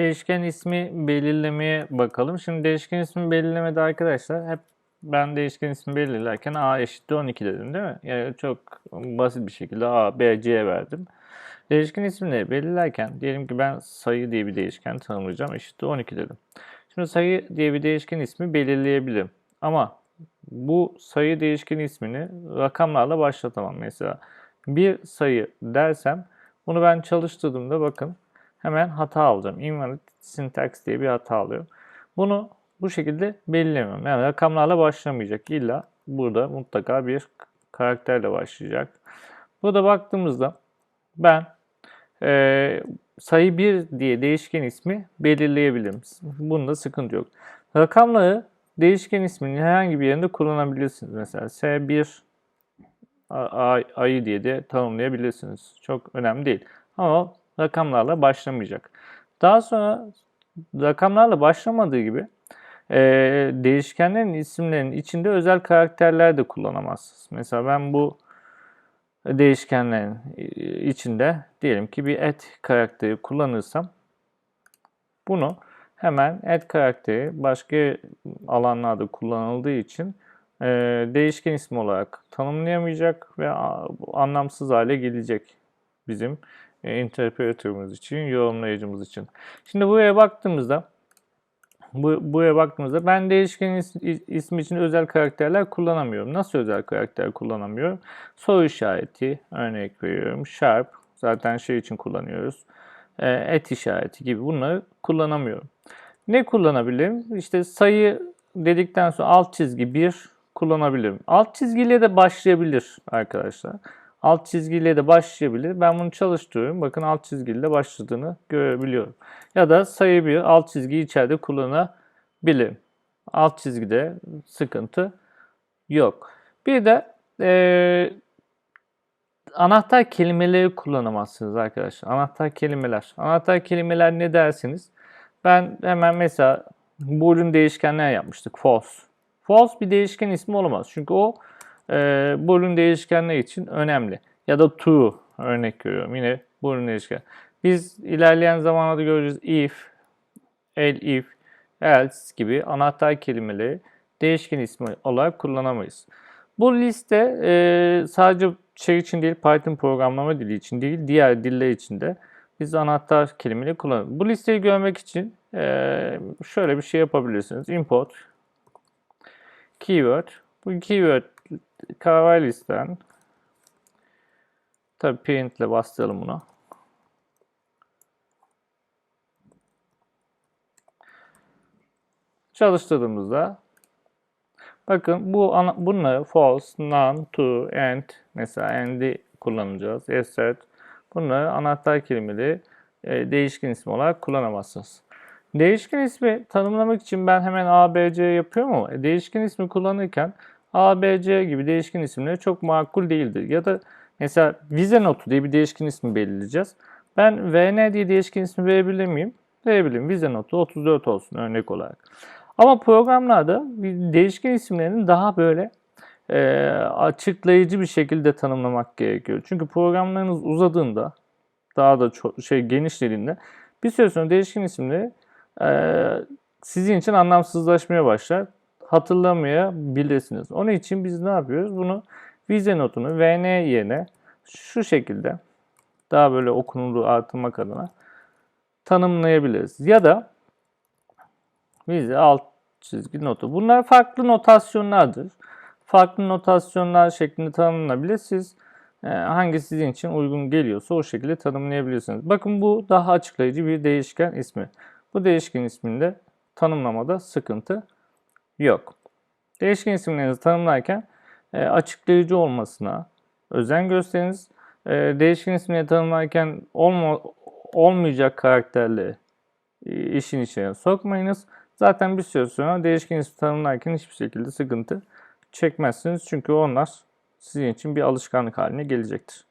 Değişken ismi belirlemeye bakalım. Şimdi değişken ismi belirlemede arkadaşlar hep ben değişken ismi belirlerken a eşittir 12 dedim değil mi? Yani çok basit bir şekilde a, b, c verdim. Değişken ismini belirlerken diyelim ki ben sayı diye bir değişken tanımlayacağım eşittir 12 dedim. Şimdi sayı diye bir değişken ismi belirleyebilirim. Ama bu sayı değişken ismini rakamlarla başlatamam. Mesela bir sayı dersem bunu ben çalıştırdığımda bakın hemen hata alacağım. Invalid syntax diye bir hata alıyorum. Bunu bu şekilde belirlemiyorum. Yani rakamlarla başlamayacak. İlla burada mutlaka bir karakterle başlayacak. Burada baktığımızda ben e, sayı 1 diye değişken ismi belirleyebilirim. Bunda sıkıntı yok. Rakamları değişken isminin herhangi bir yerinde kullanabilirsiniz. Mesela S1 ay, ayı diye de tanımlayabilirsiniz. Çok önemli değil. Ama rakamlarla başlamayacak. Daha sonra rakamlarla başlamadığı gibi e, değişkenlerin isimlerinin içinde özel karakterler de kullanamazsınız. Mesela ben bu değişkenlerin içinde diyelim ki bir et karakteri kullanırsam bunu hemen et karakteri başka alanlarda kullanıldığı için e, değişken isim olarak tanımlayamayacak ve anlamsız hale gelecek bizim interpretörümüz için, yorumlayıcımız için. Şimdi buraya baktığımızda bu, buraya baktığımızda ben değişken is, ismi için özel karakterler kullanamıyorum. Nasıl özel karakter kullanamıyorum? Soru işareti örnek veriyorum. Sharp zaten şey için kullanıyoruz. E, et işareti gibi bunları kullanamıyorum. Ne kullanabilirim? İşte sayı dedikten sonra alt çizgi 1 kullanabilirim. Alt çizgiyle de başlayabilir arkadaşlar. Alt çizgiyle de başlayabilir. Ben bunu çalıştırıyorum. Bakın alt çizgiyle başladığını görebiliyorum. Ya da sayı bir alt çizgiyi içeride kullanabilirim. Alt çizgide sıkıntı yok. Bir de e, anahtar kelimeleri kullanamazsınız arkadaşlar. Anahtar kelimeler. Anahtar kelimeler ne dersiniz? Ben hemen mesela boolean değişkenler yapmıştık. False. False bir değişken ismi olamaz. Çünkü o e, boolean değişkenler için önemli. Ya da true örnek görüyorum. Yine boolean değişken. Biz ilerleyen zamanlarda göreceğiz if, el if, else gibi anahtar kelimeleri değişken ismi olarak kullanamayız. Bu liste e, sadece şey için değil, Python programlama dili için değil, diğer diller için de biz anahtar kelimeleri kullanıyoruz. Bu listeyi görmek için e, şöyle bir şey yapabilirsiniz. Import keyword. Bu keyword listen. Tabi print ile bastıralım bunu. Çalıştırdığımızda bakın bu bunları false, none, to, and mesela and'i kullanacağız. Assert. Bunları anahtar kelimeleri e, değişken ismi olarak kullanamazsınız. Değişken ismi tanımlamak için ben hemen A, B, C yapıyorum ama değişken ismi kullanırken A, B, C gibi değişken isimleri çok makul değildir. Ya da mesela vize notu diye bir değişken ismi belirleyeceğiz. Ben VN diye değişken ismi verebilir miyim? Verebilirim. Vize notu 34 olsun örnek olarak. Ama programlarda değişken isimlerini daha böyle e, açıklayıcı bir şekilde tanımlamak gerekiyor. Çünkü programlarınız uzadığında daha da çok şey genişlediğinde bir süre sonra değişken isimleri e, sizin için anlamsızlaşmaya başlar. Hatırlamayabilirsiniz. Onun için biz ne yapıyoruz? Bunu vize notunu VN yerine şu şekilde daha böyle okunurluğu artırmak adına tanımlayabiliriz. Ya da vize alt çizgi notu. Bunlar farklı notasyonlardır. Farklı notasyonlar şeklinde tanımlanabilir. Siz e, hangi sizin için uygun geliyorsa o şekilde tanımlayabilirsiniz. Bakın bu daha açıklayıcı bir değişken ismi. Bu değişken isminde tanımlamada sıkıntı yok. Değişken isimlerinizi tanımlarken e, açıklayıcı olmasına özen gösteriniz. E, değişken isimleri tanımlarken olma, olmayacak karakterleri e, işin içine sokmayınız. Zaten bir süre sonra değişken isim tanımlarken hiçbir şekilde sıkıntı çekmezsiniz. Çünkü onlar sizin için bir alışkanlık haline gelecektir.